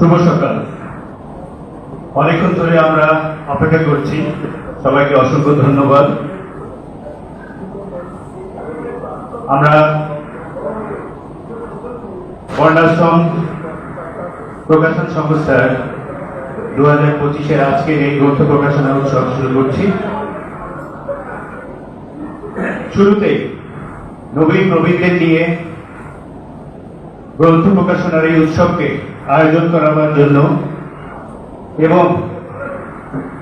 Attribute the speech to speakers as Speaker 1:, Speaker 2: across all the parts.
Speaker 1: শুভ সকাল। অনেকক্ষণ ধরে আমরা অপেক্ষা করছি। সবাইকে অসংখ্য ধন্যবাদ। আমরা বর্ণাশ্রম প্রকাশন সংস্থার দু হাজার পঁচিশের আজকের এই গ্রন্থ প্রকাশনা উৎসব শুরু করছি। শুরুতে নবীন প্রবীণদের নিয়ে গ্রন্থ প্রকাশনার এই উৎসবকে আয়োজন করাবার জন্য এবং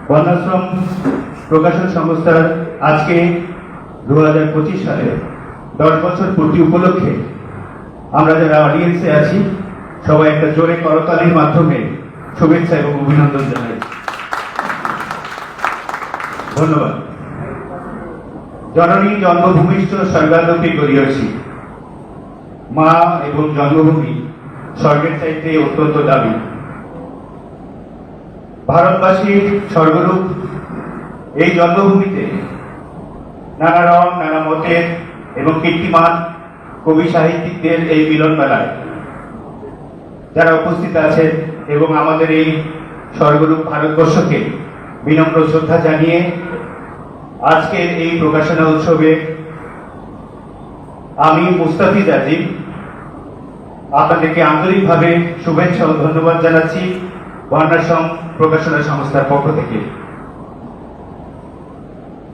Speaker 1: বর্ণাশ্রম প্রকাশন সংস্থার আজকে দু হাজার পঁচিশ সালে দশ বছর পূর্তি উপলক্ষে আমরা যারা অডিয়েন্সে আছি, সবাই একটা জোরে করতালির মাধ্যমে শুভেচ্ছা এবং অভিনন্দন জানাই। ধন্যবাদ। জননী জন্মভূমিষ্ঠ স্বর্গালোকে করিয়াছি মা এবং জন্মভূমি স্বর্গের চাইতে অত্যন্ত দাবি ভারতবাসীর স্বর্গরূপ এই জন্মভূমিতে নানা রং, নানা মতের এবং কীর্তিমান কবি সাহিত্যিকদের এই মিলন মেলায় যারা উপস্থিত আছেন এবং আমাদের এই স্বর্গরূপ ভারতবর্ষকে বিনম্র শ্রদ্ধা জানিয়ে আজকের এই প্রকাশনা উৎসবে আমি মুস্তাফিজ আজিম আপনাদেরকে আন্তরিকভাবে শুভেচ্ছা ও ধন্যবাদ জানাচ্ছি বর্ণাশ্রম প্রকাশনা সংস্থার পক্ষ থেকে।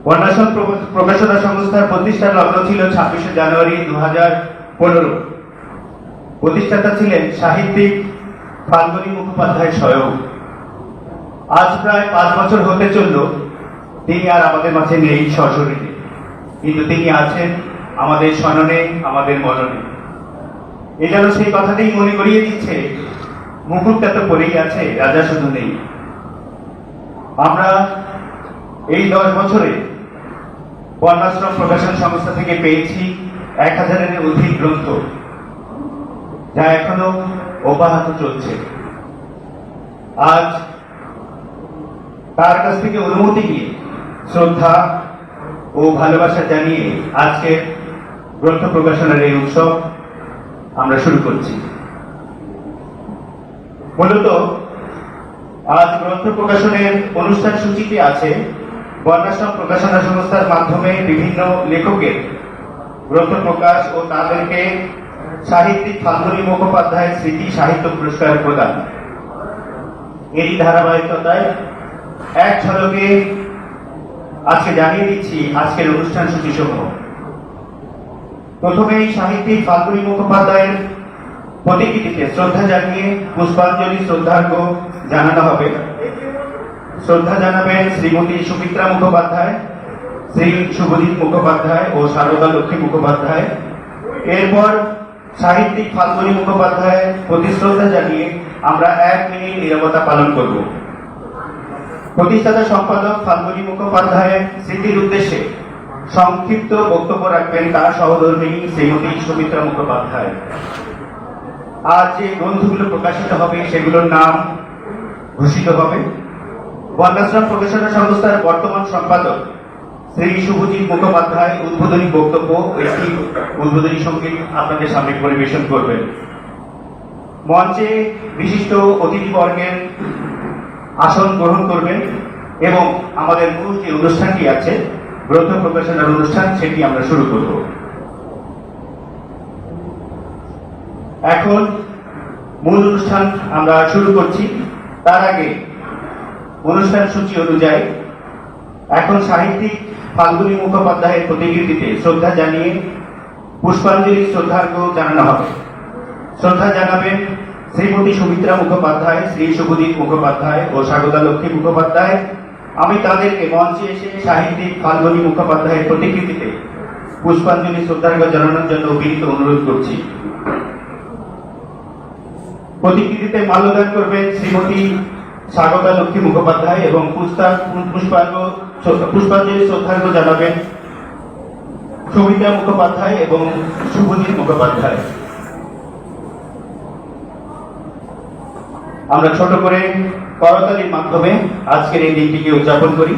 Speaker 1: বর্ণাশ্রম প্রকাশনা সংস্থার প্রতিষ্ঠা লগ্ন ছিল ছাব্বিশে জানুয়ারি দু হাজার পনেরো। প্রতিষ্ঠাতা ছিলেন সাহিত্যিক ফাল্গুনী মুখোপাধ্যায় স্বয়ং। আজ প্রায় পাঁচ বছর হতে চলল, তিনি আর আমাদের মাঝে নেই সশরীরে। কিন্তু তিনি আছেন আমাদের স্মরণে, আমাদের মননে এ যেন সেই কথাটাই মনে করিয়ে দিচ্ছে। মুকুটটা তো পড়েই আছে, রাজা শুধু নেই। আমরা এই দশ বছরে বর্ণাশ্রম প্রকাশন সংস্থা থেকে পেয়েছি এক হাজারের অধিক গ্রন্থ, যা এখনও অব্যাহত চলছে। আজ তার কাছ থেকে অনুমতি নিয়ে শ্রদ্ধা ও ভালোবাসা জানিয়ে আজকের গ্রন্থ প্রকাশনের এই উৎসব আমরা শুরু করছি। মূলত আজ গ্রন্থ প্রকাশনের অনুষ্ঠান সূচিতে আছে বর্ণাশ্রম প্রকাশনা সংস্থার মাধ্যমে বিভিন্ন লেখকের গ্রন্থ প্রকাশ ও তাদেরকে সাহিত্যিক ফাল্গুনী মুখোপাধ্যায় স্মৃতি সাহিত্য পুরস্কার প্রদান। এরই ধারাবাহিকতায় এক ঝলকে আজকে জানিয়ে দিচ্ছি আজকের অনুষ্ঠান সূচি সমূহ প্রথমেই সাহিত্যিক ফাল্গুনী মুখোপাধ্যায়ের প্রতিকৃতিতে শ্রদ্ধা জানিয়ে পুষ্পাঞ্জলি শ্রদ্ধার্ঘ জানানো হবে। শ্রদ্ধা জানাবেন শ্রীমতী সুমিত্রা মুখোপাধ্যায়, শ্রী শুভজিৎ মুখোপাধ্যায় ও সারদা লক্ষ্মী মুখোপাধ্যায়। এরপর সাহিত্যিক ফাল্গুনী মুখোপাধ্যায়ের প্রতি শ্রদ্ধা জানিয়ে আমরা এক মিনিট নিরবতা পালন করব। প্রতিষ্ঠাতা সম্পাদক ফাল্গুনী মুখোপাধ্যায়ের স্মৃতির উদ্দেশ্যে সংক্ষিপ্ত বক্তব্য রাখবেন তার সহধর্মী শ্রীমতী সুমিত্রা মুখোপাধ্যায়। আজ যে গ্রন্থগুলো প্রকাশিত হবে, সেগুলোর নাম ঘোষিত হবে। বর্ণাশ্রম প্রকাশনা সংস্থার বর্তমান সম্পাদক শ্রী শুভজিৎ মুখোপাধ্যায় উদ্বোধনী বক্তব্য একটি উদ্বোধনী সংগীত আপনাদের সামনে পরিবেশন করবেন। মঞ্চে বিশিষ্ট অতিথিবর্গের আসন গ্রহণ করবেন এবং আমাদের মূল যে অনুষ্ঠানটি আছে গ্রন্থ প্রকাশনার অনুষ্ঠান সেটি আমরা শুরু করব। এখন মূল অনুষ্ঠান আমরা শুরু করছি। তার আগে অনুষ্ঠান সূচি অনুযায়ী এখন সাহিত্যিক ফাল্গুনী মুখোপাধ্যায়ের প্রতিকৃতিতে শ্রদ্ধা জানিয়ে পুষ্পাঞ্জলি শ্রদ্ধার্ঘ্য জানানো হবে। শ্রদ্ধা জানাবেন শ্রীমতী সুমিত্রা মুখোপাধ্যায়, শ্রী শুভজিৎ মুখোপাধ্যায় ও স্বাগতা লক্ষ্মী মুখোপাধ্যায়। আমি তাদেরকে মঞ্চে এসে সাহিত্যিক ফাল্গুনী মুখোপাধ্যায়ের প্রতিকৃতিতে পুষ্পাঞ্জলি শ্রদ্ধার্ঘ্য জানানোর জন্য বিনীত অনুরোধ করছি। প্রতিকৃতিতে মাল্যদান করবেন শ্রীমতী স্বাগতা লক্ষ্মী মুখোপাধ্যায় এবং পুষ্পাঞ্জলি শ্রদ্ধার্ঘ্য জানাবেন সুমিতা মুখোপাধ্যায় এবং শুভজিৎ মুখোপাধ্যায়। আমরা ছোট করে করতালির মাধ্যমে আজকের এই দিনটিকে উদযাপন করি।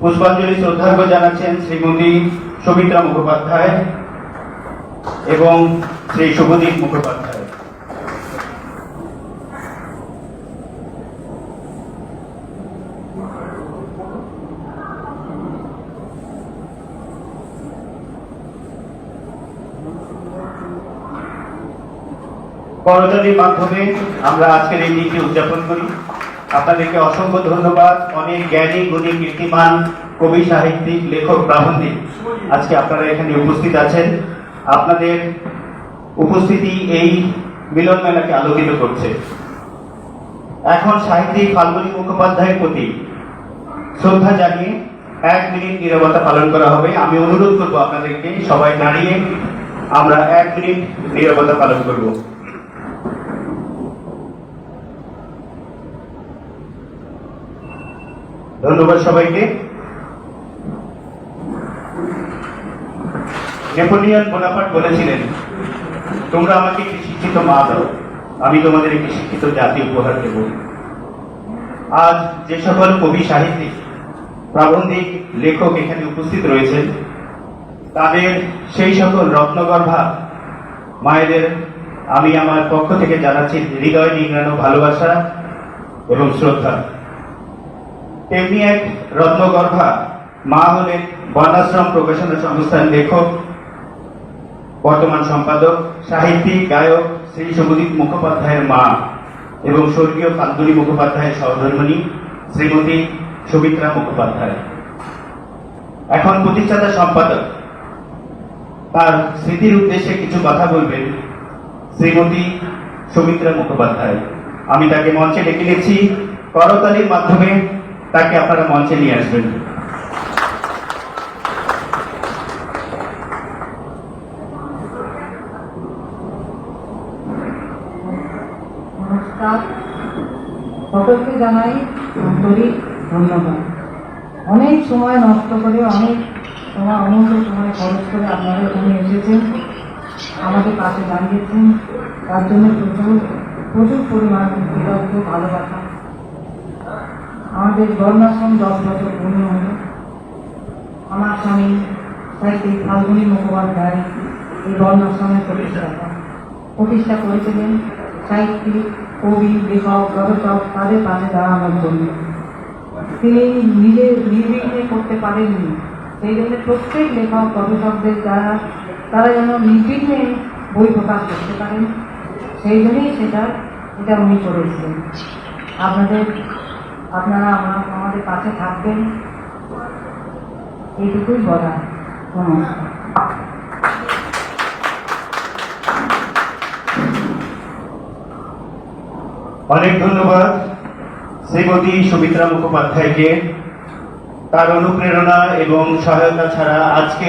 Speaker 1: পুষ্পাঞ্জলি শ্রদ্ধার্ঘ জানাচ্ছেন শ্রীমতী সুমিত্রা মুখোপাধ্যায়। এবং শ্রী শুভদীপ মুখোপাধ্যায়। করতালির মাধ্যমে আমরা আজকের এই দিনটি উদযাপন করি। আপনাদেরকে অসংখ্য ধন্যবাদ। অনেক জ্ঞানী, গুণী, কীর্তিমান, কবি, সাহিত্যিক, লেখক, প্রাবন্ধিক আজকে আপনারা এখানে উপস্থিত আছেন। আপনাদের উপস্থিতি এই মিলন মেলাকে আলোকিত করছে। এখন সাহিত্যিক ফাল্গুনী মুখোপাধ্যায়ের প্রতি শ্রদ্ধা জানিয়ে এক মিনিট নীরবতা পালন করা হবে। আমি অনুরোধ করব আপনাদেরকে সবাই দাঁড়িয়ে আমরা এক মিনিট নীরবতা পালন করব। ধন্যবাদ সবাইকে। নেপোলিয়ন বোনাপার্ট বলেছিলেন, তোমরা আমাকে একটি শিক্ষিত মা দাও, আমি তোমাদের একটি শিক্ষিত জাতি উপহার দেব। আজ যে সকল কবি সাহিত্যিক, প্রাবন্ধিক, লেখক এখানে উপস্থিত রয়েছেন, তাদের সেই সকল রত্নগর্ভা মায়েদের আমি আমার পক্ষ থেকে জানাচ্ছি হৃদয় নিংড়ানো ভালোবাসা এবং শ্রদ্ধা। তেমনি এক রত্নগর্ভা মা হলেন বর্ণাশ্রম প্রকাশনা সংস্থার লেখক বর্তমান সম্পাদক, সাহিত্যিক, গায়ক শ্রী শুভদীপ মুখোপাধ্যায়ের মা এবং স্বর্গীয় ফাল্গুনী মুখোপাধ্যায়ের সহধর্মণী শ্রীমতী সবিত্রা মুখোপাধ্যায়। এখন প্রতিষ্ঠাতা সম্পাদক। তার স্মৃতির উদ্দেশ্যে কিছু কথা বলবেন শ্রীমতী সৌমিত্রা মুখোপাধ্যায়। আমি তাকে মঞ্চে ডেকে নিচ্ছি। করতালির মাধ্যমে তাকে আপনারা মঞ্চে নিয়ে আসবেন
Speaker 2: নমস্কার সকলকে জানাই আন্তরিক ধন্যবাদ। অনেক সময় নষ্ট করে অনেক সময় অমূল্য সময় খরচ করে আপনারা এখানে এসেছেন, আমাদের পাশে দাঁড়িয়েছেন তার জন্য প্রচুর প্রচুর পরিমাণ কৃতজ্ঞ, ভালোবাসা। আমাদের বর্ণাশ্রম দশ বছর পূর্ণ হল। আমার স্বামী সাহিত্যিক ফাল্গুনী মুখোপাধ্যায় এই বর্ণাশ্রমের প্রতিষ্ঠাতা প্রতিষ্ঠা করেছিলেন সাহিত্যিক কবি, লেখক, গবেষক তাদের পাশে দাঁড়ানোর জন্য তিনি নিজে নির্বিঘ্নে করতে পারেননি, সেই জন্য প্রত্যেক লেখক, গবেষকদের যারা তারা যেন নির্বিঘ্নে বই প্রকাশ করতে পারেন, সেই জন্যই সেটা, এটা উনি করেছিলেন আপনাদের, আপনারা আমরা, আমাদের পাশে থাকবেন। এইটুকুই বলা নমস্কার।
Speaker 1: অনেক ধন্যবাদ শ্রীমতী সুমিত্রা মুখোপাধ্যায়কে। তার অনুপ্রেরণা এবং সহায়তা ছাড়া আজকে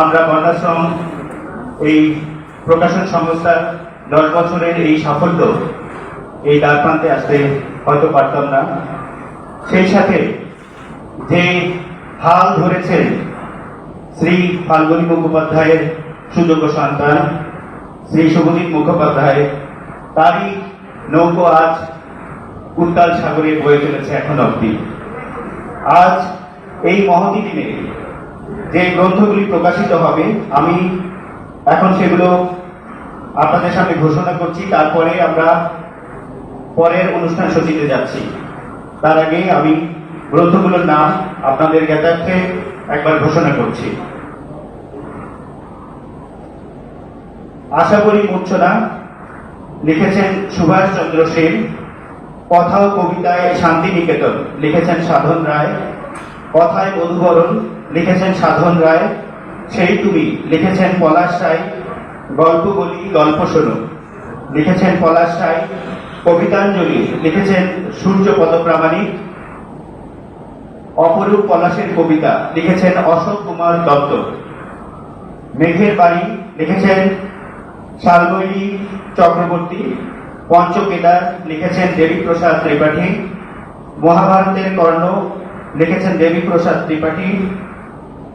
Speaker 1: আমরা বর্ণাশ্রম, এই প্রকাশন সংস্থার দশ বছরের এই সাফল্য এই দ্বার প্রান্তে আসতে হয়তো পারতাম না। সেই সাথে যে হাল ধরেছেন শ্রী ফাল্গুনী মুখোপাধ্যায়ের সুযোগ্য সন্তান, শ্রী শুভদীপ মুখোপাধ্যায়, তারই নৌকো আজ উত্তাল সাগরে বয়ে চলেছে এখন অবধি আজ এই মহতি দিনে যে গ্রন্থগুলি প্রকাশিত হবে, আমি এখন সেগুলো আপনাদের সামনে ঘোষণা করছি। তারপরে আমরা পরের অনুষ্ঠান সূচিতে যাচ্ছি। তার আগে আমি গ্রন্থগুলোর নাম আপনাদের জ্ঞাতার্থে একবার ঘোষণা করছি। আশা করি মূর্ছনা লিখেছেন সুভাষ চন্দ্র সেন, কথা ও কবিতায় শান্তিনিকেতন, লিখেছেন সাধন রায়। কথায় মধুবরণ, লিখেছেন সাধন রায়। সেই তুমি, লিখেছেন পলাশ রায়, গল্প বলি, গল্প শোনো। লিখেছেন পলাশ রায়, কবিতাঞ্জলি, লিখেছেন সূর্যপদ প্রামাণিক। অপরূপ পলাশের কবিতা, লিখেছেন অশোক কুমার দত্ত। মেঘের বাড়ি লিখেছেন শালবৈলী চক্রবর্তী, পঞ্চকেদার লিখেছেন দেবীপ্রসাদ ত্রিপাঠী, মহাভারতের কর্ণ লিখেছেন দেবীপ্রসাদ ত্রিপাঠী,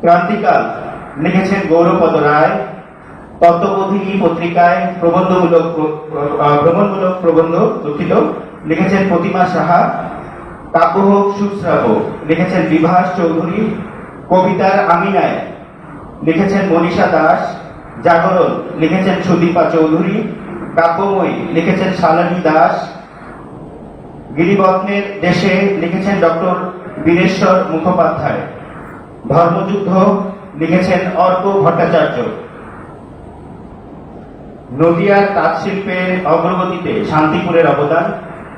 Speaker 1: ক্রান্তিকাল লিখেছেন গৌরপদ রায় তত্ত্ববোধিনী পত্রিকায় প্রবন্ধমূলক প্র- ভ্রমণমূলক প্রবন্ধ দুঃখিত লিখেছেন প্রতিমা সাহা কাব্য হোক সুশ্রাব্য লিখেছেন বিভাস চৌধুরী, কবিতার আমিনায় লিখেছেন মনীষা দাস জাগরণ, লিখেছেন সুদীপা চৌধুরী। কাব্যময়ী, লিখেছেন শালানী দাস। গিরিবত্নের দেশে লিখেছেন ডক্টর বীরেশ্বর মুখোপাধ্যায়। ধর্মযুদ্ধ, লিখেছেন অর্ক ভট্টাচার্য। নদিয়ার তাঁত শিল্পের অগ্রগতিতে শান্তিপুরের অবদান,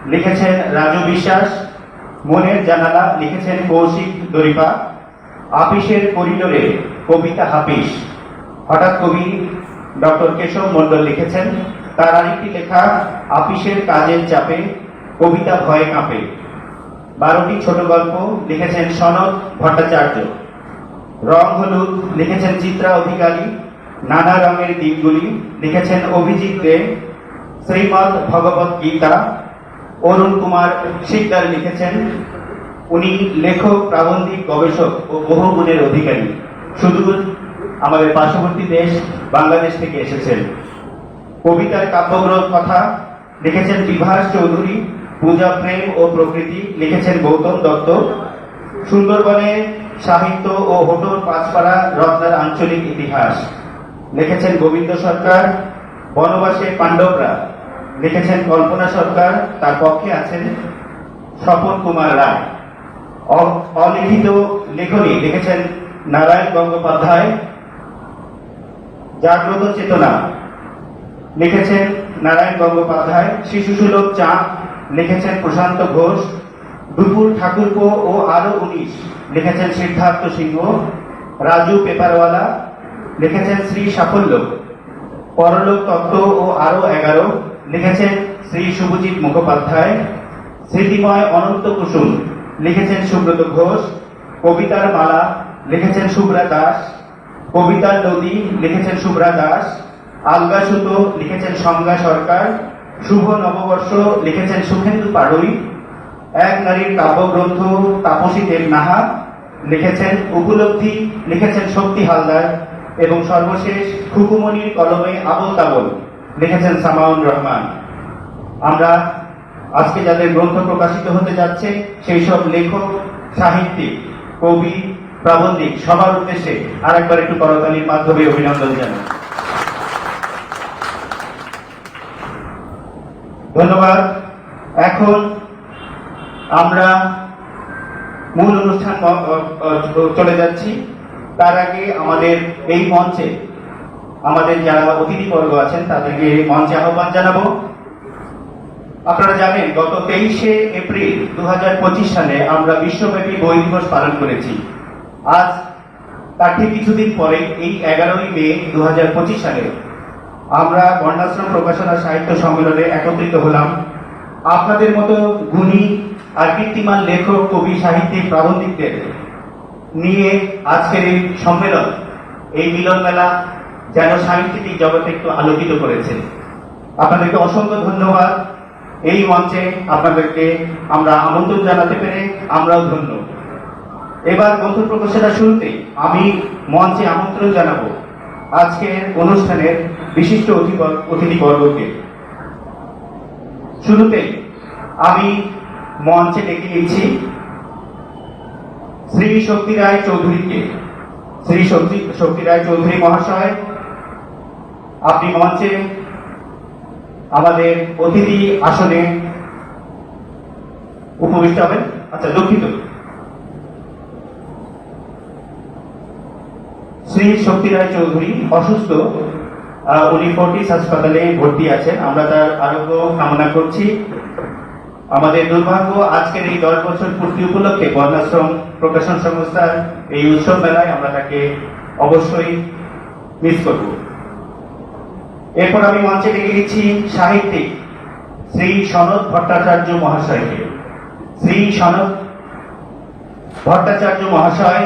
Speaker 1: লিখেছেন রাজু বিশ্বাস। মনের জানালা, লিখেছেন কৌশিক দরিপা আপিসের করিডোরে কবিতা হাপিস হঠাৎ কবি ডক্টর কেশব মণ্ডল লিখেছেন, তার আরেকটি লেখা, আপিসের কাজের চাপে কবিতা ভয়ে কাঁপে। বারোটি ছোট গল্প লিখেছেন সনদ ভট্টাচার্য। রং হলুদ লিখেছেন চিত্রা অধিকারী। নানা রঙের দিকগুলি লিখেছেন অভিজিৎ দে, শ্রীমদ ভগবত গীতা। অরুণ কুমার শিকদার লিখেছেন, উনি লেখক, প্রাবন্ধিক, গবেষক ও বহু গুণের অধিকারী। শুধু আমাদের পার্শ্ববর্তী দেশ বাংলাদেশ থেকে এসেছেন। কবিতার কাব্যগ্রন্থ কথা লিখেছেন বিভাস চৌধুরী, পূজা প্রেম ও প্রকৃতি লিখেছেন গৌতম দত্ত। সুন্দরবনে সাহিত্য ও হোটর পাঁচপাড়া রত্নার আঞ্চলিক ইতিহাস লিখেছেন গোবিন্দ সরকার। বনবাসে পাণ্ডবরা লিখেছেন কল্পনা সরকার। তার পক্ষে আছেন স্বপন কুমার রায়। অলিখিত লেখনী লিখেছেন নারায়ণ গঙ্গোপাধ্যায়। জাগ্রত চেতনা। লিখেছেন নারায়ণ গঙ্গোপাধ্যায়, শিশু সুলভ চাঁদ, লিখেছেন প্রশান্ত ঘোষ, দুপুর ঠাকুরপো ও আরও উনিশ। লিখেছেন সিদ্ধার্থ সিংহ, রাজু পেপারওয়ালা, লিখেছেন শ্রী সাফল্য, পরলোক তত্ত্ব ও আরও এগারো। লিখেছেন শ্রী শুভজিৎ মুখোপাধ্যায়, স্মৃতিময় অনন্ত কুসুম, লিখেছেন সুব্রত ঘোষ, কবিতার মালা, লিখেছেন শুভ্রা দাস। কবিতার নদী লিখেছেন শুভ্রা দাস, আলগা সুতো লিখেছেন সংজ্ঞা সরকার, শুভ নববর্ষ লিখেছেন সুখেন্দু পাড়ুই, এক নারীর কাব্যগ্রন্থ তাপসী দেব নাহা লিখেছেন উপলব্ধি লিখেছেন শক্তি হালদার, এবং সর্বশেষ খুকুমনির কলমে আবল তাবল লিখেছেন সামাউন রহমান। আমরা আজকে যাদের গ্রন্থ প্রকাশিত হতে যাচ্ছে, সেই সব লেখক, সাহিত্যিক, কবি প্রাবন্ধিক সবার উদ্দেশ্যে আরেকবার একটু করতালির মাধ্যমে অভিনন্দন জানাই। ধন্যবাদ। এখন আমরা মূল অনুষ্ঠান চলে যাচ্ছি। তার আগে আমাদের এই মঞ্চে আমাদের যারা অতিথিবর্গ আছেন, তাদেরকে এই মঞ্চে আহ্বান জানাব। আপনারা জানেন, গত তেইশে এপ্রিল দু হাজার পঁচিশ সালে আমরা বিশ্বব্যাপী বই দিবস পালন করেছি। আজ তার ঠিক কিছুদিন পরে, এই এগারোই মে দু হাজার পঁচিশ সালে, আমরা বর্ণাশ্রম প্রকাশনা সাহিত্য সম্মেলনে একত্রিত হলাম। আপনাদের মতো গুণী আর কীর্তিমান লেখক, কবি, সাহিত্যিক, প্রাবন্ধিকদের নিয়ে আজকের এই সম্মেলন, এই মিলন মেলা যেন সাংস্কৃতিক জগতে একটু আলোকিত করেছে। আপনাদেরকে অসংখ্য ধন্যবাদ। এই মঞ্চে আপনাদেরকে আমরা আমন্ত্রণ জানাতে পেরে আমরাও ধন্য। এবার গ্রন্থ প্রকাশনা শুরুতে আমি মঞ্চে আমন্ত্রণ জানাব আজকের অনুষ্ঠানের বিশিষ্ট অতিথি- অতিথিবর্গকে। শুরুতে আমি মঞ্চে ডেকে নিচ্ছি শ্রী শক্তি রায় চৌধুরীকে। শ্রী শক্তি শক্তি রায় চৌধুরী মহাশয়, আপনি মঞ্চে আমাদের অতিথি আসনে উপবিষ্ট হবেন। আচ্ছা দুঃখিত। শ্রী শক্তি রায় চৌধুরী অসুস্থ উনি ফোর্টিস হাসপাতালে ভর্তি আছেন। আমরা তার আরোগ্য কামনা করছি। আমাদের দুর্ভাগ্য, আজকের এই দশ বছর পূর্তি উপলক্ষে বর্ণাশ্রম প্রকাশন সংস্থার এই উৎসব মেলায় আমরা তাকে অবশ্যই মিস করব। এরপর আমি মঞ্চে ডেকে দিচ্ছি সাহিত্যিক শ্রী সনদ ভট্টাচার্য মহাশয়কে। শ্রী সনদ ভট্টাচার্য মহাশয়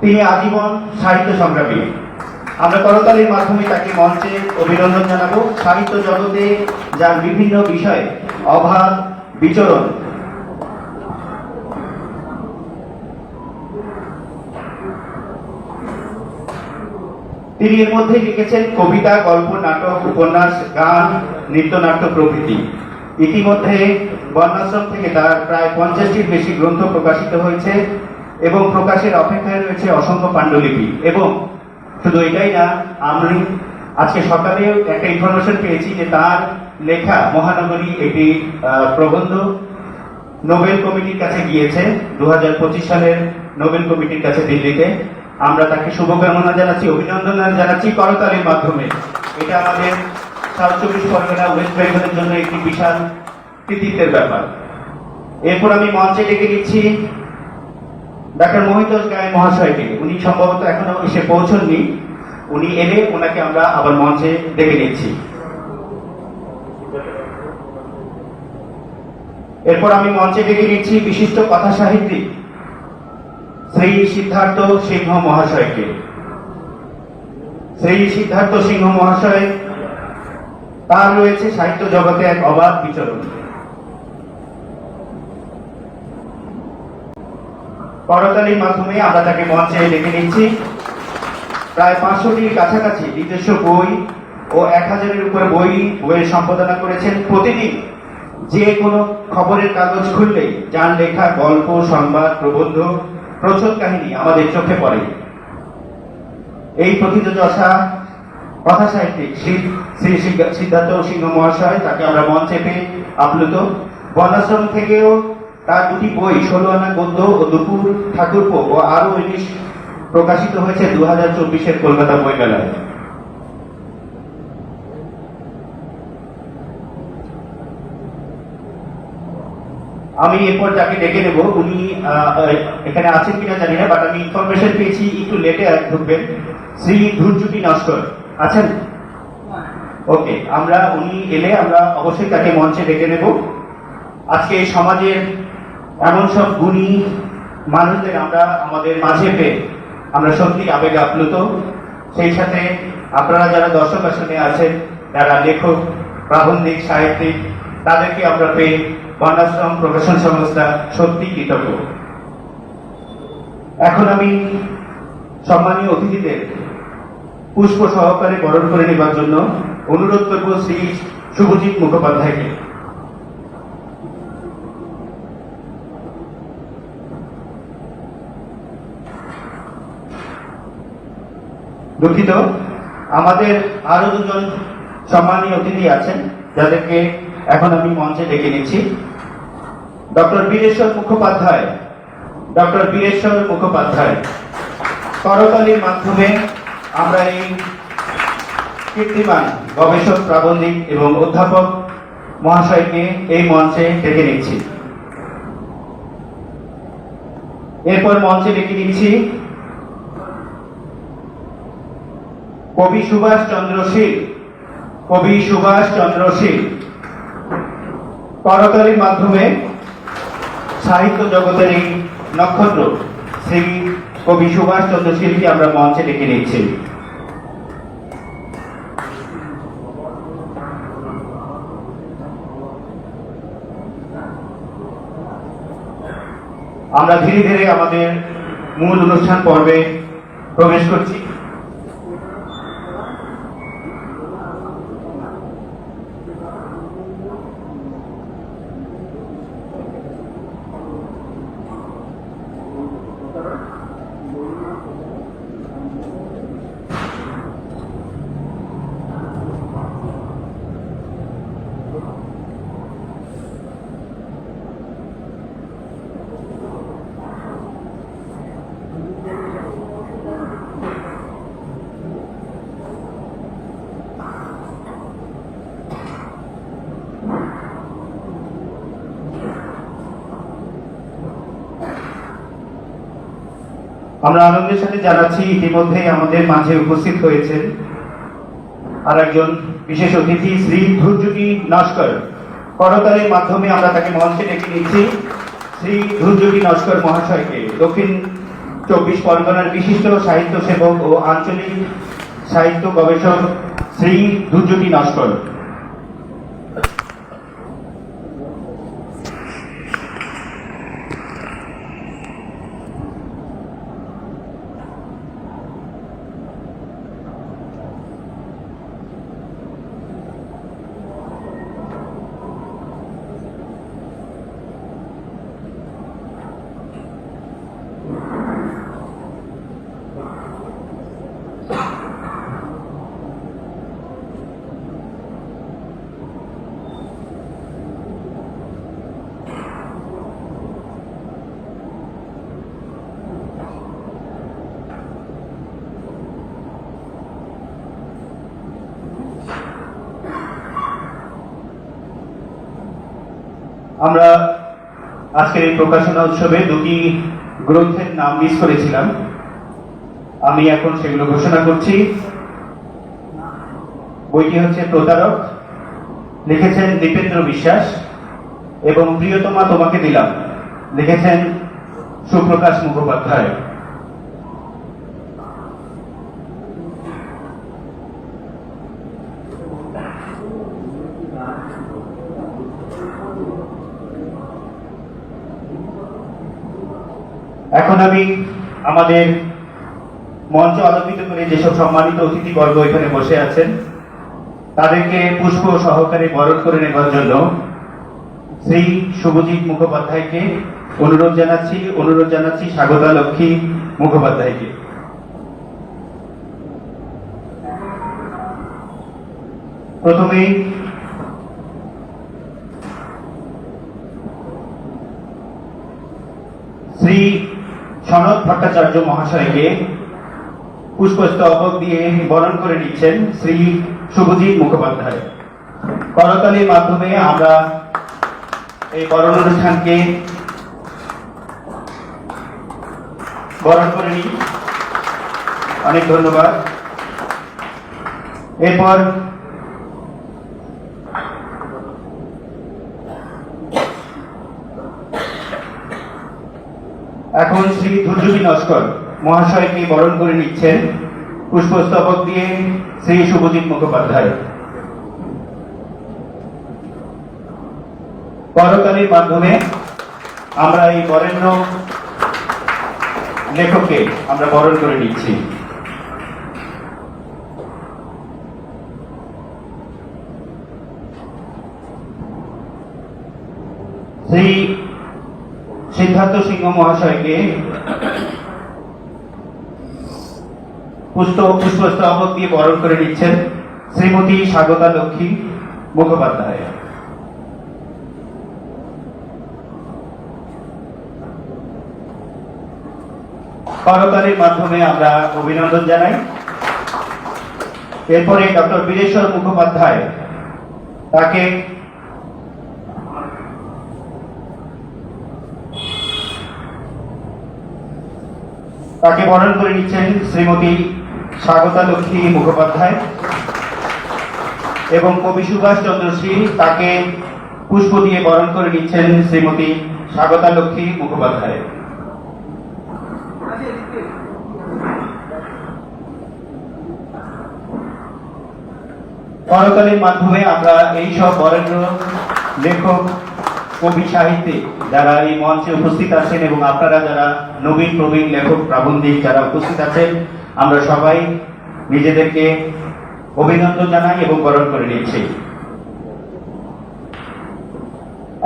Speaker 1: তিনি আজীবন সাহিত্য সংগ্রামী। আমরা করতালির মাধ্যমে তাকে মঞ্চে অভিনন্দন জানাব। সাহিত্য জগতে যার বিভিন্ন বিষয়ে অভাব বিচরণ। তিনি এর মধ্যে লিখেছেন কবিতা, গল্প, নাটক, উপন্যাস, গান, নৃত্যনাট্য প্রভৃতি। ইতিমধ্যে বর্ণাশ্রম থেকে তার প্রায় পঞ্চাশটির বেশি গ্রন্থ প্রকাশিত হয়েছে। এবং প্রকাশের অপেক্ষায় রয়েছে অসংখ্য পাণ্ডুলিপি। এবং শুধু এটাই না, আমি আজকে সকালে একটা ইনফরমেশন পেয়েছি যে তার লেখা মহানগরী একটি প্রবন্ধ নোবেল কমিটির কাছে গিয়েছে দু হাজার পঁচিশ সালের নোবেল কমিটির কাছে দিল্লিতে। আমরা তাকে শুভকামনা জানাচ্ছি, অভিনন্দন জানাচ্ছি করতালির মাধ্যমে। এটা আমাদের সাউথ চব্বিশ পরগনা, ওয়েস্ট বেঙ্গলের জন্য একটি বিশাল কৃতিত্বের ব্যাপার। এরপর আমি মঞ্চে ডেকে নিচ্ছি ডাক্তার মোহিতোষ গায়ে মহাশয়কে। উনি সম্ভবত এখনও এসে পৌঁছননি। উনি এলে ওনাকে আমরা আবার মঞ্চে ডেকে নিচ্ছি। এরপর আমি মঞ্চে ডেকে নিচ্ছি বিশিষ্ট কথা সাহিত্যিক শ্রী সিদ্ধার্থ সিংহ মহাশয়কে। শ্রী সিদ্ধার্থ সিংহ মহাশয়, তার রয়েছে সাহিত্য জগতে এক অবাধ বিচরণ। করতালির মাধ্যমে আমরা তাকে মঞ্চে ডেকে নিচ্ছি। প্রায় পাঁচশোটির কাছাকাছি নিজস্ব বই ও এক হাজারের উপরে বই বইয়ের সম্পাদনা করেছেন প্রতিদিন। যে কোনো খবরের কাগজ খুললেই যার লেখা, গল্প, সংবাদ, প্রবন্ধ, প্রচুর কাহিনী আমাদের চোখে পড়ে। এই প্রথিতযশা কথা সাহিত্যিক শ্রী শ্রী সিদ্ধা- সিদ্ধার্থ সিংহ মহাশয়, তাকে আমরা মঞ্চে পেয়ে আপ্লুত। বর্ণাশ্রম থেকেও তার দুটি বই, ষোলো আনা গদ্য ও দুপুর ঠাকুরপো ও আরও উনিশ প্রকাশিত হয়েছে দু হাজার চব্বিশের কলকাতা বই মেলায়। আমি এরপর যাকে ডেকে নেব, উনি এখানে আছেন কিনা জানি না বাট আমি ইনফরমেশন পেয়েছি, একটু লেটে ঢুকবেন। শ্রী ধুরজুটি নস্কর, আছেন? ওকে, আমরা, উনি এলে আমরা অবশ্যই তাকে মঞ্চে ডেকে নেব। আজকে সমাজের এমন সব গুণী মানুষদের আমরা আমাদের মাঝে পেয়ে আমরা সত্যি আবেগে আপ্লুত। সেই সাথে আপনারা যারা দর্শক আসনে আছেন, যারা লেখক, প্রাবন্ধিক, সাহিত্যিক, তাদেরকে আমরা পেয়ে বর্ণাশ্রম প্রকাশন সংস্থা সত্যি কৃতজ্ঞ। এখন আমি সম্মানীয় অতিথিদের পুষ্প সহকারে বরণ করে নেবার জন্য অনুরোধ করব শ্রী শুভজিৎ মুখোপাধ্যায়কে। দুঃখিত। আমাদের আরও দুজন সম্মানীয় অতিথি আছেন, যাদেরকে এখন আমি মঞ্চে ডেকে নিচ্ছি। ডক্টর বীরেশ্বর মুখোপাধ্যায়, ডক্টর বীরেশ্বর মুখোপাধ্যায়, করতালির মাধ্যমে আমরা এই কীর্তিমান গবেষক, প্রাবন্ধিক এবং অধ্যাপক মহাশয়কে এই মঞ্চে ডেকে নিচ্ছি। এরপর মঞ্চে ডেকে নিচ্ছি কবি সুভাষ চন্দ্র শীল। কবি সুভাষ চন্দ্র শীল। করতালির মাধ্যমে সাহিত্য জগতের এই নক্ষত্র, শ্রী কবি সুভাষ চন্দ্র শীলকে আমরা মঞ্চে ডেকে নিচ্ছি। আমরা ধীরে ধীরে আমাদের মূল অনুষ্ঠান পর্বে প্রবেশ করছি। Thank you. আমরা আনন্দের সাথে জানাচ্ছি ইতিমধ্যে আমাদের মাঝে উপস্থিত হয়েছেন আর একজন বিশেষ অতিথি, শ্রী ধুরজুটি নস্কর। করতালির মাধ্যমে আমরা তাকে মঞ্চে ডেকে নিচ্ছি। শ্রী ধুরজুটি নস্কর মহাশয়কে। দক্ষিণ চব্বিশ পরগনার বিশিষ্ট সাহিত্য সেবক ও আঞ্চলিক সাহিত্য গবেষক শ্রী ধুরজুটি নস্কর। আমরা আজকের এই প্রকাশনা উৎসবে দুটি গ্রন্থের নাম মিস করেছিলাম। আমি এখন সেগুলো ঘোষণা করছি। বইটি হচ্ছে প্রতারক। লিখেছেন দীপেন্দ্র বিশ্বাস এবং প্রিয়তমা তোমাকে দিলাম। লিখেছেন সুপ্রকাশ মুখোপাধ্যায়। এখন আমাদের মঞ্চ আলোকিত করে যেসব সম্মানিত অতিথিবর্গ এখানে বসে আছেন, তাদেরকে পুষ্প সহকারে বরণ করে নেবার জন্য শ্রী শুভজিৎ মুখোপাধ্যায়কে অনুরোধ জানাচ্ছি অনুরোধ জানাচ্ছি স্বাগতা লক্ষ্মী মুখোপাধ্যায়কে। প্রথমেই শ্রী সনদ ভট্টাচার্য মহাশয়কে পুষ্পস্তবক দিয়ে বরণ করে নিচ্ছেন শ্রী শুভজিৎ মুখোপাধ্যায়। করতালির মাধ্যমে আমরা এই বরণ অনুষ্ঠানকে বরণ করে নিই। অনেক ধন্যবাদ। এরপর এখন শ্রী দুর্যোগী নস্কর মহাশয়কে বরণ করে নিচ্ছেন পুষ্পস্তবক দিয়ে শ্রী শুভজিৎ মুখোপাধ্যায়। করতালির মাধ্যমে আমরা এই বরেণ্য লেখককে আমরা বরণ করে নিচ্ছি। শ্রী সিদ্ধার্থ সিংহ মহাশয়কে পুষ্প পুষ্পস্তবক দিয়ে বরণ করে নিচ্ছেন শ্রীমতী স্বাগতা লক্ষ্মী মুখোপাধ্যায়। করতালির মাধ্যমে আমরা অভিনন্দন জানাই। এরপরে ডক্টর বীরেশ্বর মুখোপাধ্যায় তাকে তাকে বরণ করে নিচ্ছেন শ্রীমতী স্বাগতা লক্ষ্মী মুখোপাধ্যায় এবং কবি সুভাষ চন্দ্রশ্রী তাকে পুষ্প দিয়ে বরণ করে নিচ্ছেন শ্রীমতী স্বাগতা লক্ষ্মী মুখোপাধ্যায়। করতালির মাধ্যমে আমরা এই সব বরেণ্য লেখক কবি সাহিত্যিক যারা এই মঞ্চে উপস্থিত আছেন এবং আপনারা যারা নবীন প্রবীণ লেখক প্রাবন্ধিক যারা উপস্থিত আছেন, আমরা সবাই নিজেদেরকে অভিনন্দন জানাই এবং বরণ করে নিচ্ছি।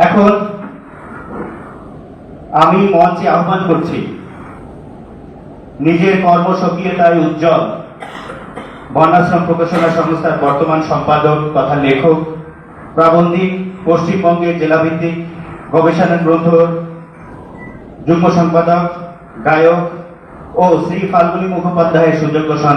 Speaker 1: এখন আমি মঞ্চে আহ্বান করছি, নিজের কর্মস্বকীয়তায় উজ্জ্বল বর্ণাশ্রম প্রকাশনা সংস্থার বর্তমান সম্পাদক তথা লেখক, প্রাবন্ধিক পশ্চিমবঙ্গের জেলাভিত্তিক গবেষণা গ্রন্থ যুগ্ম সম্পাদক গায়ক ও শ্রী ফাল্গুনী মুখোপাধ্যায়ের সুযোগ্য সন্তান।